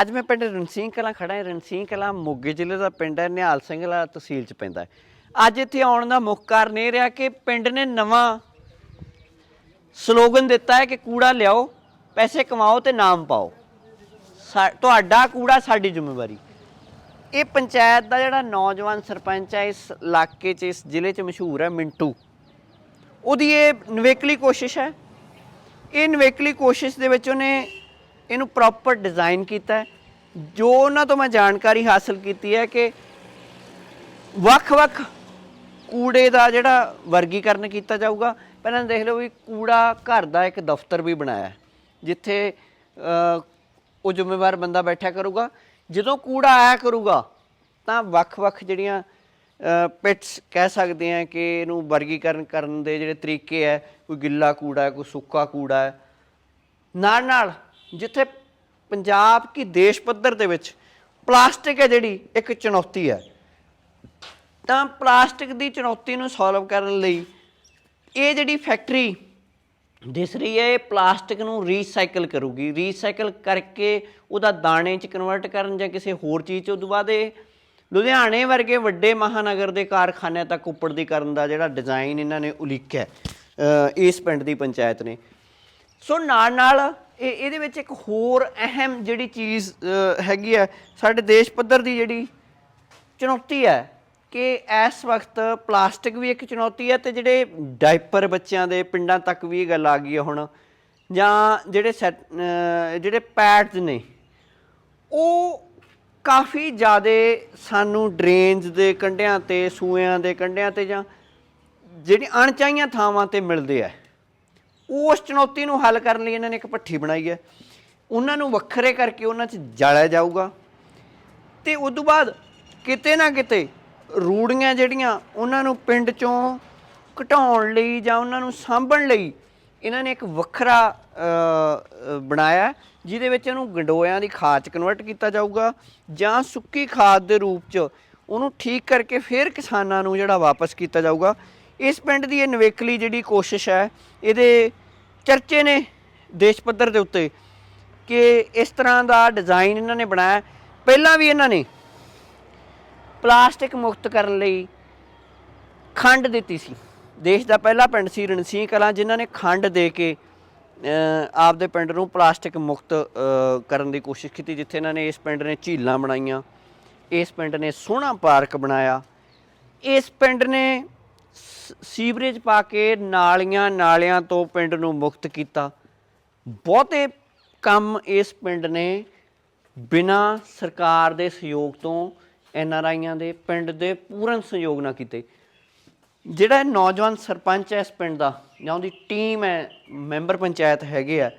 ਅੱਜ ਮੈਂ ਪਿੰਡ ਰਣਸੀਂਹ ਕਲਾਂ ਖੜਾ ਹਾਂ। ਰਣਸੀਂਹ ਕਲਾਂ ਮੋਗੇ ਜ਼ਿਲ੍ਹੇ ਦਾ ਪਿੰਡ ਹੈ, ਨਿਹਾਲ ਸਿੰਘ ਤਹਿਸੀਲ ਚ ਪੈਂਦਾ ਹੈ। ਅੱਜ ਇੱਥੇ ਆਉਣ ਦਾ ਮੁੱਖ ਕਾਰਨ ਇਹ ਰਿਹਾ ਕਿ ਪਿੰਡ ਨੇ ਨਵਾਂ ਸਲੋਗਨ ਦਿੱਤਾ ਹੈ ਕਿ ਕੂੜਾ ਲਿਆਓ, ਪੈਸੇ ਕਮਾਓ ਤੇ ਨਾਮ ਪਾਓ। ਸਾ- ਤੁਹਾਡਾ ਕੂੜਾ ਸਾਡੀ ਜ਼ਿੰਮੇਵਾਰੀ। ਇਹ ਪੰਚਾਇਤ ਦਾ ਜਿਹੜਾ ਨੌਜਵਾਨ ਸਰਪੰਚ ਹੈ, ਇਸ ਇਲਾਕੇ 'ਚ, ਇਸ ਜ਼ਿਲ੍ਹੇ 'ਚ ਮਸ਼ਹੂਰ ਹੈ, ਮਿੰਟੂ। ਉਹਦੀ ਇਹ ਨਵੇਕਲੀ ਕੋਸ਼ਿਸ਼ ਹੈ। ਇਹ ਨਵੇਕਲੀ ਕੋਸ਼ਿਸ਼ ਦੇ ਵਿੱਚ ਉਹਨੇ ਇਹਨੂੰ ਪ੍ਰੋਪਰ ਡਿਜ਼ਾਈਨ ਕੀਤਾ ਹੈ, ਜੋ ਉਹਨਾਂ ਤੋਂ ਮੈਂ ਜਾਣਕਾਰੀ ਹਾਸਲ ਕੀਤੀ ਹੈ ਕਿ ਵੱਖ-ਵੱਖ ਕੂੜੇ ਦਾ ਜਿਹੜਾ ਵਰਗੀਕਰਨ ਕੀਤਾ ਜਾਊਗਾ। ਪਹਿਲਾਂ ਦੇਖ ਲਓ ਵੀ ਕੂੜਾ ਘਰ ਦਾ ਇੱਕ ਦਫ਼ਤਰ ਵੀ ਬਣਾਇਆ ਜਿੱਥੇ ਉਹ ਜ਼ਿੰਮੇਵਾਰ ਬੰਦਾ ਬੈਠਾ ਕਰੂਗਾ। ਜਦੋਂ ਕੂੜਾ ਆਇਆ ਕਰੂਗਾ, ਤਾਂ ਵੱਖ-ਵੱਖ ਜਿਹੜੀਆਂ ਪਿਟਸ ਕਹਿ ਸਕਦੇ ਆ ਕਿ ਇਹਨੂੰ ਵਰਗੀਕਰਨ ਕਰਨ ਦੇ ਜਿਹੜੇ ਤਰੀਕੇ ਹੈ, ਕੋਈ ਗਿੱਲਾ ਕੂੜਾ ਹੈ, ਕੋਈ ਸੁੱਕਾ ਕੂੜਾ ਹੈ ਨਾਲ ਨਾਲ ਜਿੱਥੇ ਪੰਜਾਬ ਕੀ ਦੇਸ਼ ਪੱਧਰ ਦੇ ਵਿੱਚ ਪਲਾਸਟਿਕ ਹੈ ਜਿਹੜੀ, ਇੱਕ ਚੁਣੌਤੀ ਹੈ। ਤਾਂ ਪਲਾਸਟਿਕ ਦੀ ਚੁਣੌਤੀ ਨੂੰ ਸੋਲਵ ਕਰਨ ਲਈ ਇਹ ਜਿਹੜੀ ਫੈਕਟਰੀ ਦਿਸ ਰਹੀ ਹੈ, ਇਹ ਪਲਾਸਟਿਕ ਨੂੰ ਰੀਸਾਈਕਲ ਕਰੂਗੀ। ਰੀਸਾਈਕਲ ਕਰਕੇ ਉਹਦਾ ਦਾਣੇ 'ਚ ਕਨਵਰਟ ਕਰਨ ਜਾਂ ਕਿਸੇ ਹੋਰ ਚੀਜ਼ 'ਚ ਉਦੋਂ ਬਾਅਦ ਇਹ ਲੁਧਿਆਣੇ ਵਰਗੇ ਵੱਡੇ ਮਹਾਨਗਰ ਦੇ ਕਾਰਖਾਨਿਆਂ ਤੱਕ ਉੱਪੜਦੀਕਰਨ ਦਾ ਜਿਹੜਾ ਡਿਜ਼ਾਈਨ ਇਹਨਾਂ ਨੇ ਉਲੀਕਿਆ ਇਸ ਪਿੰਡ ਦੀ ਪੰਚਾਇਤ ਨੇ। ਸੋ ਨਾਲ ਨਾਲ ਇਹ ਇਹਦੇ ਵਿੱਚ ਇੱਕ ਹੋਰ ਅਹਿਮ ਜਿਹੜੀ ਚੀਜ਼ ਹੈਗੀ ਹੈ, ਸਾਡੇ ਦੇਸ਼ ਪੱਧਰ ਦੀ ਜਿਹੜੀ ਚੁਣੌਤੀ ਹੈ ਕਿ ਇਸ ਵਕਤ ਪਲਾਸਟਿਕ ਵੀ ਇੱਕ ਚੁਣੌਤੀ ਹੈ ਤੇ ਜਿਹੜੇ ਡਾਈਪਰ ਬੱਚਿਆਂ ਦੇ ਪਿੰਡਾਂ ਤੱਕ ਵੀ ਇਹ ਗੱਲ ਆ ਗਈ ਹੈ ਹੁਣ, ਜਾਂ ਜਿਹੜੇ ਸੈਟ ਜਿਹੜੇ ਪੈਡਸ ਨੇ, ਉਹ ਕਾਫੀ ਜ਼ਿਆਦਾ ਸਾਨੂੰ ਡਰੇਨਸ ਦੇ ਕੰਢਿਆਂ ਤੇ, ਸੂਇਆਂ ਦੇ ਕੰਢਿਆਂ ਤੇ ਜਾਂ ਜਿਹੜੀ ਅਣਚਾਹੀਆਂ ਥਾਵਾਂ ਤੇ ਮਿਲਦੇ ਆ। ਉਸ ਚੁਣੌਤੀ ਨੂੰ ਹੱਲ ਕਰਨ ਲਈ ਇਹਨਾਂ ਨੇ ਇੱਕ ਭੱਠੀ ਬਣਾਈ ਹੈ। ਉਹਨਾਂ ਨੂੰ ਵੱਖਰੇ ਕਰਕੇ ਉਹਨਾਂ 'ਚ ਜਾਲਿਆ ਜਾਊਗਾ। ਤੇ ਉਸ ਤੋਂ ਬਾਅਦ ਕਿਤੇ ਨਾ ਕਿਤੇ ਰੂੜੀਆਂ ਜਿਹੜੀਆਂ ਉਹਨਾਂ ਨੂੰ ਪਿੰਡ ਚੋਂ ਘਟਾਉਣ ਲਈ ਜਾਂ ਉਹਨਾਂ ਨੂੰ ਸਾਂਭਣ ਲਈ ਇਹਨਾਂ ਨੇ ਇੱਕ ਵੱਖਰਾ ਬਣਾਇਆ, ਜਿਹਦੇ ਵਿੱਚ ਇਹਨੂੰ ਗੰਡੋਇਆਂ ਦੀ ਖਾਦ ਚ ਕਨਵਰਟ ਕੀਤਾ ਜਾਊਗਾ ਜਾਂ ਸੁੱਕੀ ਖਾਦ ਦੇ ਰੂਪ ਚ ਉਹਨੂੰ ਠੀਕ ਕਰਕੇ ਫਿਰ ਕਿਸਾਨਾਂ ਨੂੰ ਜਿਹੜਾ ਵਾਪਸ ਕੀਤਾ ਜਾਊਗਾ। ਇਸ ਪਿੰਡ ਦੀ ਇਹ ਨਵੇਕਲੀ ਜਿਹੜੀ ਕੋਸ਼ਿਸ਼ ਹੈ, ਇਹਦੇ ਚਰਚੇ ਨੇ ਦੇਸ਼ ਪੱਧਰ ਦੇ ਉੱਤੇ ਕਿ ਇਸ ਤਰ੍ਹਾਂ ਦਾ ਡਿਜ਼ਾਈਨ ਇਹਨਾਂ ਨੇ ਬਣਾਇਆ। ਪਹਿਲਾਂ ਵੀ ਇਹਨਾਂ ਨੇ ਪਲਾਸਟਿਕ ਮੁਕਤ ਕਰਨ ਲਈ ਖੰਡ ਦਿੱਤੀ ਸੀ। ਦੇਸ਼ ਦਾ ਪਹਿਲਾ ਪਿੰਡ ਸੀ ਰਣਸੀਂਹ ਕਲਾਂ, ਜਿਨ੍ਹਾਂ ਨੇ ਖੰਡ ਦੇ ਕੇ ਆਪਦੇ ਪਿੰਡ ਨੂੰ ਪਲਾਸਟਿਕ ਮੁਕਤ ਕਰਨ ਦੀ ਕੋਸ਼ਿਸ਼ ਕੀਤੀ, ਜਿੱਥੇ ਇਹਨਾਂ ਨੇ ਇਸ ਪਿੰਡ ਨੇ ਝੀਲਾਂ ਬਣਾਈਆਂ, ਇਸ ਪਿੰਡ ਨੇ ਸੋਹਣਾ ਪਾਰਕ ਬਣਾਇਆ, ਇਸ ਪਿੰਡ ਨੇ ਸੀਵਰੇਜ ਪਾ ਕੇ ਨਾਲੀਆਂ ਨਾਲਿਆਂ ਤੋਂ ਪਿੰਡ ਨੂੰ ਮੁਕਤ ਕੀਤਾ। ਬਹੁਤੇ ਕੰਮ ਇਸ ਪਿੰਡ ਨੇ ਬਿਨਾ ਸਰਕਾਰ ਦੇ ਸਹਿਯੋਗ ਤੋਂ ਐਨ ਆਰ ਆਈਆਂ ਦੇ ਪਿੰਡ ਦੇ ਪੂਰਨ ਸਹਿਯੋਗ ਨਾਲ ਕੀਤੇ। ਜਿਹੜਾ ਇਹ ਨੌਜਵਾਨ ਸਰਪੰਚ ਹੈ ਇਸ ਪਿੰਡ ਦਾ, ਜਾਂ ਉਹਦੀ ਟੀਮ ਹੈ, ਮੈਂਬਰ ਪੰਚਾਇਤ ਹੈਗੇ ਆ,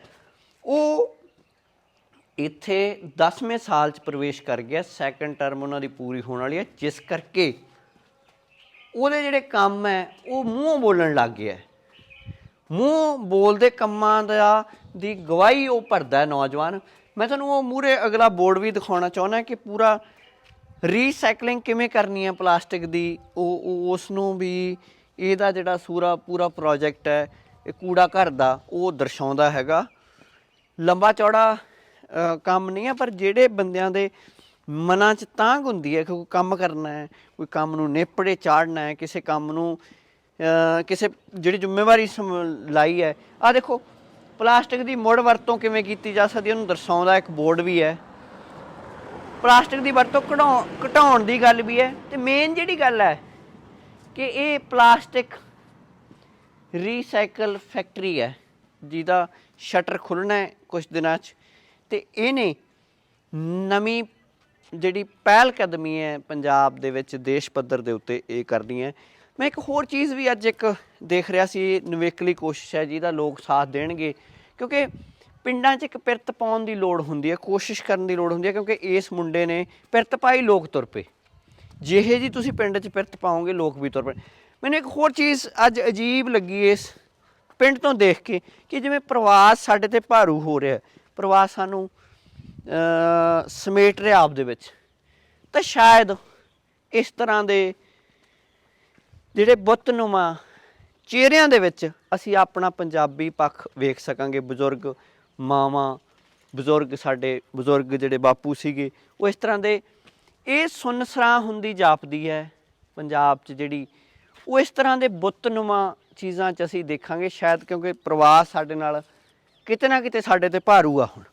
ਉਹ ਇੱਥੇ 10ਵੇਂ ਸਾਲ ਚ ਪ੍ਰਵੇਸ਼ ਕਰ ਗਿਆ ਸੈਕੰਡ ਟਰਮ ਉਹਨਾਂ ਦੀ ਪੂਰੀ ਹੋਣ ਵਾਲੀ ਹੈ, ਜਿਸ ਕਰਕੇ ਉਹਦੇ ਜਿਹੜੇ ਕੰਮ ਹੈ, ਉਹ ਮੂੰਹੋਂ ਬੋਲਣ ਲੱਗ ਗਿਆ ਹੈ। ਮੂੰਹ ਬੋਲਦੇ ਕੰਮਾਂ ਦਾ ਦੀ ਗਵਾਹੀ ਉਹ ਭਰਦਾ ਹੈ ਨੌਜਵਾਨ ਮੈਂ ਤੁਹਾਨੂੰ ਉਹ ਮੂਰੇ ਅਗਲਾ ਬੋਰਡ ਵੀ ਦਿਖਾਉਣਾ ਚਾਹੁੰਦਾ ਕਿ ਪੂਰਾ ਰੀਸਾਈਕਲਿੰਗ ਕਿਵੇਂ ਕਰਨੀ ਹੈ ਪਲਾਸਟਿਕ ਦੀ, ਉਹ ਉਸ ਨੂੰ ਵੀ ਇਹਦਾ ਜਿਹੜਾ ਸੂਰਾ, ਪੂਰਾ ਪ੍ਰੋਜੈਕਟ ਹੈ, ਇਹ ਕੂੜਾ ਘਰ ਦਾ, ਉਹ ਦਰਸਾਉਂਦਾ ਹੈਗਾ ਲੰਬਾ ਚੌੜਾ ਕੰਮ ਨਹੀਂ ਹੈ, ਪਰ ਜਿਹੜੇ ਬੰਦਿਆਂ ਦੇ ਮਨਾਂ 'ਚ ਤਾਂਘ ਹੁੰਦੀ ਹੈ ਕਿ ਕੋਈ ਕੰਮ ਕਰਨਾ ਹੈ, ਕੋਈ ਕੰਮ ਨੂੰ ਨੇਪੜੇ ਚਾੜਨਾ ਹੈ, ਕਿਸੇ ਕੰਮ ਨੂੰ ਕਿਸੇ ਜਿਹੜੀ ਜ਼ਿੰਮੇਵਾਰੀ ਸਮ- ਲਾਈ ਹੈ। ਆ ਦੇਖੋ, ਪਲਾਸਟਿਕ ਦੀ ਮੁੜ ਵਰਤੋਂ ਕਿਵੇਂ ਕੀਤੀ ਜਾ ਸਕਦੀ ਉਹਨੂੰ ਦਰਸਾਉਂਦਾ ਇੱਕ ਬੋਰਡ ਵੀ ਹੈ। ਪਲਾਸਟਿਕ ਦੀ ਵਰਤੋਂ ਘਟਾਉ- ਘਟਾਉਣ ਦੀ ਗੱਲ ਵੀ ਹੈ। ਤੇ ਮੇਨ ਜਿਹੜੀ ਗੱਲ ਹੈ ਕਿ ਇਹ ਪਲਾਸਟਿਕ ਰੀਸਾਈਕਲ ਫੈਕਟਰੀ ਹੈ, ਜਿਹਦਾ ਸ਼ਟਰ ਖੁੱਲਣਾ ਹੈ ਕੁਝ ਦਿਨਾਂ 'ਚ। ਤੇ ਇਹਨੇ ਨਵੀਂ ਜਿਹੜੀ ਪਹਿਲ ਕਦਮੀ ਹੈ ਪੰਜਾਬ ਦੇ ਵਿੱਚ ਦੇਸ਼ ਪੱਧਰ ਦੇ ਉੱਤੇ ਇਹ ਕਰਨੀ ਹੈ। ਮੈਂ ਇੱਕ ਹੋਰ ਚੀਜ਼ ਵੀ ਅੱਜ ਇੱਕ ਦੇਖ ਰਿਹਾ ਸੀ, ਇਹ ਨਵੇਕਲੀ ਕੋਸ਼ਿਸ਼ ਹੈ ਜਿਹਦਾ ਲੋਕ ਸਾਥ ਦੇਣਗੇ, ਕਿਉਂਕਿ ਪਿੰਡਾਂ 'ਚ ਇੱਕ ਪਿਰਤ ਪਾਉਣ ਦੀ ਲੋੜ ਹੁੰਦੀ ਹੈ, ਕੋਸ਼ਿਸ਼ ਕਰਨ ਦੀ ਲੋੜ ਹੁੰਦੀ ਹੈ, ਕਿਉਂਕਿ ਇਸ ਮੁੰਡੇ ਨੇ ਪਿਰਤ ਪਾਈ, ਲੋਕ ਤੁਰ ਪਏ। ਜਿਹੇ ਜੀ ਤੁਸੀਂ ਪਿੰਡ 'ਚ ਪਿਰਤ ਪਾਓਗੇ, ਲੋਕ ਵੀ ਤੁਰ ਪਏ। ਮੈਨੂੰ ਇੱਕ ਹੋਰ ਚੀਜ਼ ਅੱਜ ਅਜੀਬ ਲੱਗੀ ਇਸ ਪਿੰਡ ਤੋਂ ਦੇਖ ਕੇ, ਕਿ ਜਿਵੇਂ ਪ੍ਰਵਾਸ ਸਾਡੇ ਤੇ ਭਾਰੂ ਹੋ ਰਿਹਾ ਹੈ। ਪ੍ਰਵਾਸ ਸਾਨੂੰ ਸਮੇਟ ਰਿਹਾ ਆਪ ਦੇ ਵਿੱਚ। ਤਾਂ ਸ਼ਾਇਦ ਇਸ ਤਰ੍ਹਾਂ ਦੇ ਜਿਹੜੇ ਬੁੱਤਨੁਮਾ ਚਿਹਰਿਆਂ ਦੇ ਵਿੱਚ ਅਸੀਂ ਆਪਣਾ ਪੰਜਾਬੀ ਪੱਖ ਵੇਖ ਸਕਾਂਗੇ। ਬਜ਼ੁਰਗ ਮਾਵਾਂ, ਬਜ਼ੁਰਗ ਸਾਡੇ, ਬਜ਼ੁਰਗ ਜਿਹੜੇ ਬਾਪੂ ਸੀਗੇ, ਉਹ ਇਸ ਤਰ੍ਹਾਂ ਦੇ, ਇਹ ਸੁੰਨਸਰਾਂ ਹੁੰਦੀ ਜਾਪਦੀ ਹੈ ਪੰਜਾਬ 'ਚ ਜਿਹੜੀ, ਉਹ ਇਸ ਤਰ੍ਹਾਂ ਦੇ ਬੁੱਤਨੁਮਾ ਚੀਜ਼ਾਂ 'ਚ ਅਸੀਂ ਦੇਖਾਂਗੇ। ਸ਼ਾਇਦ ਕਿਉਂਕਿ ਪ੍ਰਵਾਸ ਸਾਡੇ ਨਾਲ ਕਿਤੇ ਨਾ ਕਿਤੇ ਸਾਡੇ ਤੇ ਭਾਰੂ ਆ ਹੁਣ।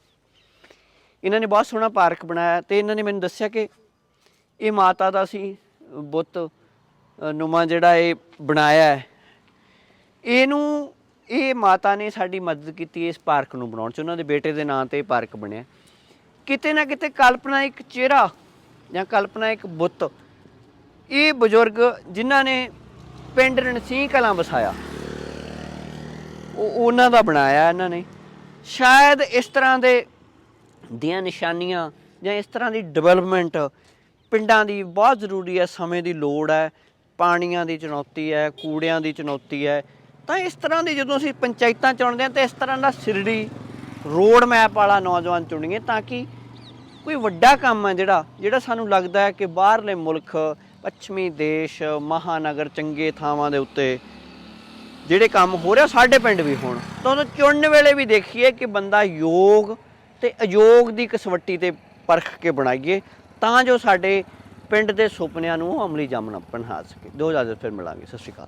ਇਹਨਾਂ ਨੇ ਬਹੁਤ ਸੋਹਣਾ ਪਾਰਕ ਬਣਾਇਆ ਤੇ ਇਹਨਾਂ ਨੇ ਮੈਨੂੰ ਦੱਸਿਆ ਕਿ ਇਹ ਮਾਤਾ ਦਾ ਸੀ ਬੁੱਤ ਅ, ਨੁਮਾ ਜਿਹੜਾ ਇਹ ਬਣਾਇਆ ਹੈ। ਇਹਨੂੰ ਇਹ ਮਾਤਾ ਨੇ ਸਾਡੀ ਮਦਦ ਕੀਤੀ ਇਸ ਪਾਰਕ ਨੂੰ ਬਣਾਉਣ ਚ। ਉਹਨਾਂ ਦੇ ਬੇਟੇ ਦੇ ਨਾਂ ਤੇ ਇਹ ਪਾਰਕ ਬਣਿਆ। ਕਿਤੇ ਨਾ ਕਿਤੇ ਕਲਪਨਾ ਇੱਕ ਚਿਹਰਾ ਜਾਂ ਕਲਪਨਾ ਇੱਕ ਬੁੱਤ ਇਹ ਬਜ਼ੁਰਗ ਜਿਨ੍ਹਾਂ ਨੇ ਪਿੰਡ ਰਣਸੀਂਹ ਕਲਾਂ ਵਸਾਇਆ ਉਹ ਉਹਨਾਂ ਦਾ ਬਣਾਇਆ ਇਹਨਾਂ ਨੇ। ਸ਼ਾਇਦ ਇਸ ਤਰ੍ਹਾਂ ਦੇ ਦੀਆਂ ਨਿਸ਼ਾਨੀਆਂ ਜਾਂ ਇਸ ਤਰ੍ਹਾਂ ਦੀ ਡਿਵੈਲਪਮੈਂਟ ਪਿੰਡਾਂ ਦੀ ਬਹੁਤ ਜ਼ਰੂਰੀ ਹੈ, ਸਮੇਂ ਦੀ ਲੋੜ ਹੈ, ਪਾਣੀਆਂ ਦੀ ਚੁਣੌਤੀ ਹੈ, ਕੂੜਿਆਂ ਦੀ ਚੁਣੌਤੀ ਹੈ। ਤਾਂ ਇਸ ਤਰ੍ਹਾਂ ਦੀ ਜਦੋਂ ਅਸੀਂ ਪੰਚਾਇਤਾਂ ਚੁਣਦੇ ਹਾਂ ਤਾਂ ਇਸ ਤਰ੍ਹਾਂ ਦਾ ਸਿਰੜੀ ਰੋਡ ਮੈਪ ਵਾਲਾ ਨੌਜਵਾਨ ਚੁਣੀਏ ਤਾਂ ਕਿ ਕੋਈ ਵੱਡਾ ਕੰਮ ਹੈ ਜਿਹੜਾ ਜਿਹੜਾ ਸਾਨੂੰ ਲੱਗਦਾ ਹੈ ਕਿ ਬਾਹਰਲੇ ਮੁਲਕ, ਪੱਛਮੀ ਦੇਸ਼, ਮਹਾਨਗਰ ਚੰਗੇ ਥਾਵਾਂ ਦੇ ਉੱਤੇ ਜਿਹੜੇ ਕੰਮ ਹੋ ਰਿਹਾ, ਸਾਡੇ ਪਿੰਡ ਵੀ ਹੋਣ। ਤਾਂ ਉਹਨੂੰ ਚੁਣਨ ਵੇਲੇ ਵੀ ਦੇਖੀਏ ਕਿ ਬੰਦਾ ਯੋਗ ਤੇ ਅਯੋਗ ਦੀ ਕਸਵੱਟੀ ਤੇ ਪਰਖ ਕੇ ਬਣਾਈਏ ਤਾਂ ਜੋ ਸਾਡੇ ਪਿੰਡ ਦੇ ਸੁਪਨਿਆਂ ਨੂੰ ਅਮਲੀ ਜਾਮਣਾ ਬਣਾ ਸਕੇ। ਦੋ ਹਜ਼ਾਰ ਫਿਰ ਮਿਲਾਂਗੇ। ਸਤਿ ਸ਼੍ਰੀ ਅਕਾਲ।